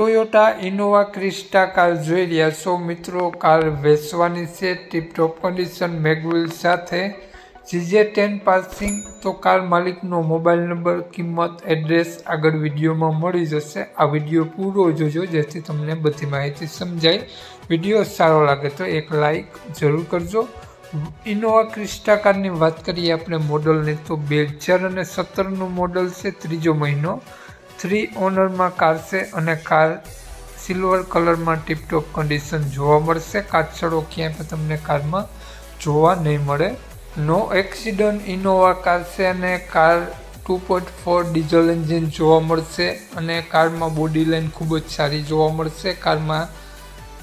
Toyota Innova Crysta car જોઈ રહ્યા છો મિત્રો કાર વેચવાની છે. ટીપટોપ કન્ડિશન મેગવિલ સાથે. જીજે ટેન પાસિંગ તો કાર માલિકનો મોબાઈલ નંબર, કિંમત એડ્રેસ આગળ વિડીયોમાં મળી જશે. આ વીડિયો પૂરો જોજો જેથી તમને બધી માહિતી સમજાય. વીડિયો સારો લાગે તો એક લાઈક જરૂર કરજો. ઇનોવા ક્રિસ્ટા કારની વાત કરીએ આપણે મોડલની તો બે હજાર અને સત્તરનું મોડલ છે. ત્રીજો મહિનો થ્રી ઓનરમાં કાર છે અને કાર સિલ્વર કલરમાં ટીપટોપ કન્ડિશન જોવા મળશે. કાચડો ક્યાંય પણ તમને કારમાં જોવા નહીં મળે. નો એક્સિડન્ટ ઇનોવા કાર છે અને car two point four diesel engine જોવા મળશે અને કારમાં બોડી લાઇન ખૂબ જ સારી જોવા મળશે. કારમાં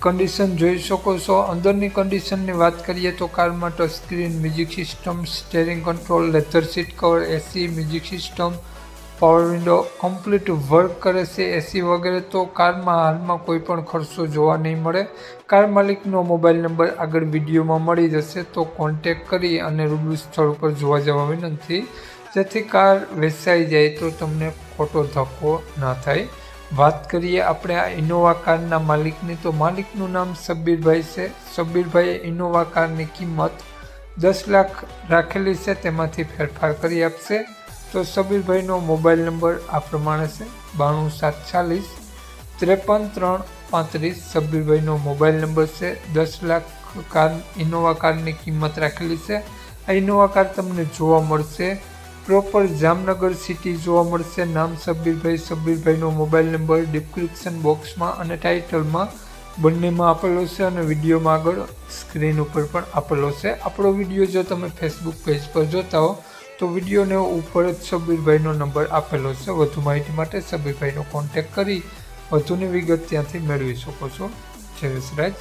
કન્ડિશન જોઈ શકો છો. અંદરની કન્ડિશનની વાત કરીએ તો કારમાં touch screen music system steering control leather seat cover AC music system power window complete work કરે છે એસી વગેરે તો કારમાં હાલમાં કોઈ પણ ખર્ચો જોવા નહીં મળે. કાર માલિકનો મોબાઈલ નંબર આગળ વિડીયોમાં મળી જશે, તો કોન્ટેક કરી અને રૂબરૂ સ્થળ ઉપર જોવા જવા વિનંતી. જેથી કાર વેચાઈ જાય તો તમને ખોટો ધક્કો ન થાય. વાત કરીએ આપણે આ ઇનોવા કારના માલિકની, તો માલિકનું નામ સબ્બીરભાઈ છે. સબ્બીરભાઈએ ઇનોવા કારની કિંમત દસ લાખ રાખેલી છે, તેમાંથી ફેરફાર કરી આપશે. તો સબીરભાઈનો મોબાઈલ નંબર આ પ્રમાણે છે. બાણું સાત ચાલીસ, ત્રેપન ત્રણ પાંત્રીસ સબીરભાઈનો મોબાઈલ નંબર છે. દસ લાખ કાર, ઇનોવા કારની કિંમત રાખેલી છે. આ ઇનોવા કાર તમને જોવા મળશે. પ્રોપર જામનગર સિટી જોવા મળશે. નામ સબીરભાઈ, સબીરભાઈનો મોબાઈલ નંબર ડિસ્ક્રિપ્શન બોક્સમાં અને ટાઇટલમાં બંનેમાં આપેલો છે અને વિડીયોમાં આગળ સ્ક્રીન ઉપર પણ આપેલો છે. આપણો વીડિયો જો તમે ફેસબુક પેજ પર જોતા હો તો વિડીયોને ઉપર જ સબીરભાઈનો નંબર આપેલો છે. વધુ માહિતી માટે સબીરભાઈનો કોન્ટેક કરી વધુની વિગત ત્યાંથી મેળવી શકો છો. જય વિસરાજ